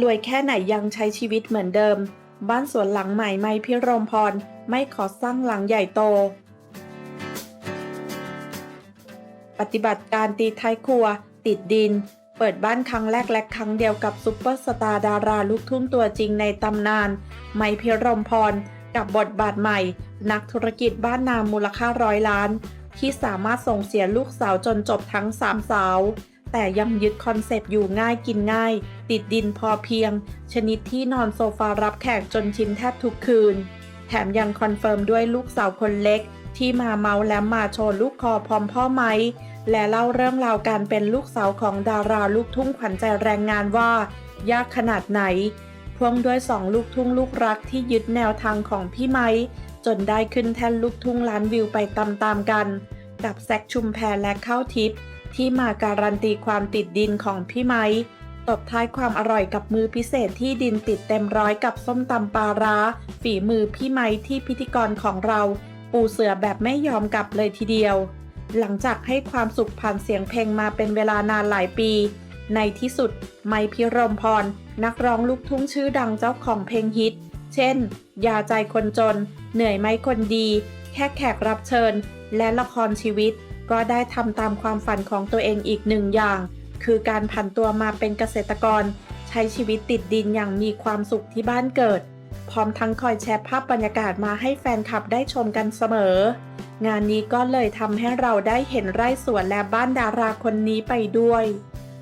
รวยแค่ไหนยังใช้ชีวิตเหมือนเดิม บ้านสวนหลังใหม่ไม่พิรมพร ไม่ขอสร้างหลังใหญ่โต ปฏิบัติการตีท้ายครัว ติดดิน เปิดบ้านครั้งแรกและครั้งเดียวกับซุปเปอร์สตาร์ดาราลูกทุ่งตัวจริงในตำนาน ไมพิรมพร กับบทบาทใหม่ นักธุรกิจบ้านนามูลค่าร้อยล้าน ที่สามารถส่งเสียลูกสาวจนจบทั้งสามสาว แต่ยังยึดคอนเซปต์อยู่ง่ายกินง่าย ติดดินพอเพียง ชนิดที่นอนโซฟารับแขกจนชินแทบทุกคืน แถมยังคอนเฟิร์มด้วยลูกสาวคนเล็ก ที่มาเมาและมาโชว์ลูกคอพร้อมพ่อไหมและเล่าเรื่องราวการเป็นลูกสาวของดาราลูกทุ่งขวัญใจแรงงานว่า ยากขนาดไหนพ่วงด้วยสองลูกทุ่งลูกรักที่ยึดแนวทางของพี่ไม้ จนได้ขึ้นแท่นลูกทุ่งล้านวิวไปตามๆกัน กับแซกชุมแพรและข้าวทิพย์ที่มาการันตีความติดดินของพี่ไม้ตบท้ายความอร่อยกับมือพิเศษที่ดินติดเต็มร้อยกับส้มตำปลาร้า ฝีมือพี่ไม้ที่พิธีกรของเรา ปูเสือแบบไม่ยอมกลับเลยทีเดียว หลังจากให้ความสุขผ่านเสียงเพลงมาเป็นเวลานานหลายปี ในที่สุด ไมพิรมพร นักร้องลูกทุ่งชื่อดังเจ้าของเพลงฮิต เช่น ยาใจคนจน เหนื่อยไหมคนดี แค่แขกรับเชิญ และละครชีวิต ก็ได้ทำตามความฝันของตัวเองอีกหนึ่งอย่าง คือการผันตัวมาเป็นเกษตรกร ใช้ชีวิตติดดินอย่างมีความสุขที่บ้านเกิด พร้อมทั้งคอยแชร์ภาพบรรยากาศมาให้แฟนคลับได้ชมกันเสมอ งานนี้ก็เลยทำให้เราได้เห็นไร่สวนและบ้านดาราคนนี้ไปด้วย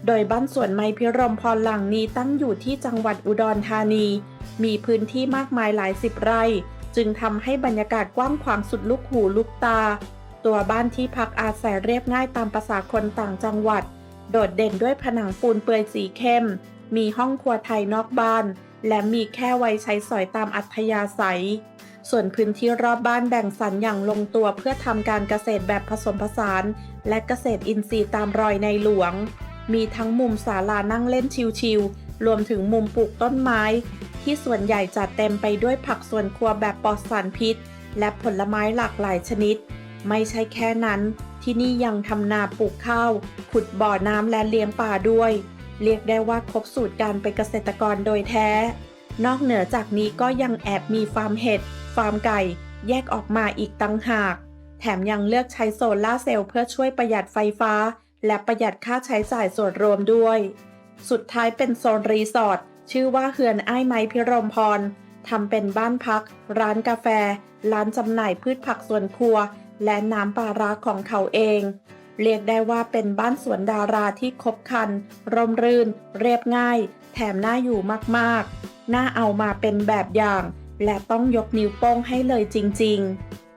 โดยบ้านสวนไม้พิรมพรหลังนี้ตั้งอยู่ที่จังหวัดอุดรธานี มีพื้นที่มากมายหลายสิบไร่ จึงทำให้บรรยากาศกว้างขวางสุดลูกหูลูกตา ตัวบ้านที่พักอาศัยเรียบง่ายตามประษาคนต่างจังหวัด โดดเด่นด้วยผนังปูนเปลือยสีเข้ม มีห้องครัวไทยนอกบ้าน และมีแค่ไว้ใช้สอยตามอัธยาศัย ส่วนพื้นที่รอบบ้านแบ่งสรรอย่างลงตัวเพื่อทำการเกษตรแบบผสมผสาน และเกษตรอินทรีย์ตามรอยในหลวงมีทั้งมุมศาลานั่งเล่นชิลๆรวมถึงมุมปลูกต้นไม้ ที่ส่วนใหญ่จัดเต็มไปด้วยผักสวนครัวแบบปลอดสารพิษ และผลไม้หลากหลายชนิด ไม่ใช่แค่นั้น ที่นี่ยังทำนาปลูกข้าว ขุดบ่อน้ำและเลี้ยงป่าด้วย เรียกได้ว่าครบสูตรการเป็นเกษตรกรโดยแท้ นอกเหนือจากนี้ก็ยังแอบมีฟาร์มเห็ด ฟาร์มไก่ แยกออกมาอีกตั้งหาก แถมยังเลือกใช้โซลาเซลล์เพื่อช่วยประหยัดไฟฟ้า และประหยัดค่าใช้จ่ายส่วนรวมด้วย สุดท้ายเป็นโซนรีสอร์ท ชื่อว่าเฮือนไอ้ายไม้พิรมพรทำเป็นบ้านพัก ร้านกาแฟ ร้านจำหน่ายพืชผักสวนครัว และน้ำปลาร้าของเขาเอง เรียกได้ว่าเป็นบ้านสวนดาราที่ครบครัน ร่มรื่น เรียบง่าย แถมน่าอยู่มากๆ น่าเอามาเป็นแบบอย่าง และต้องยกนิ้วโป้งให้เลยจริง ๆ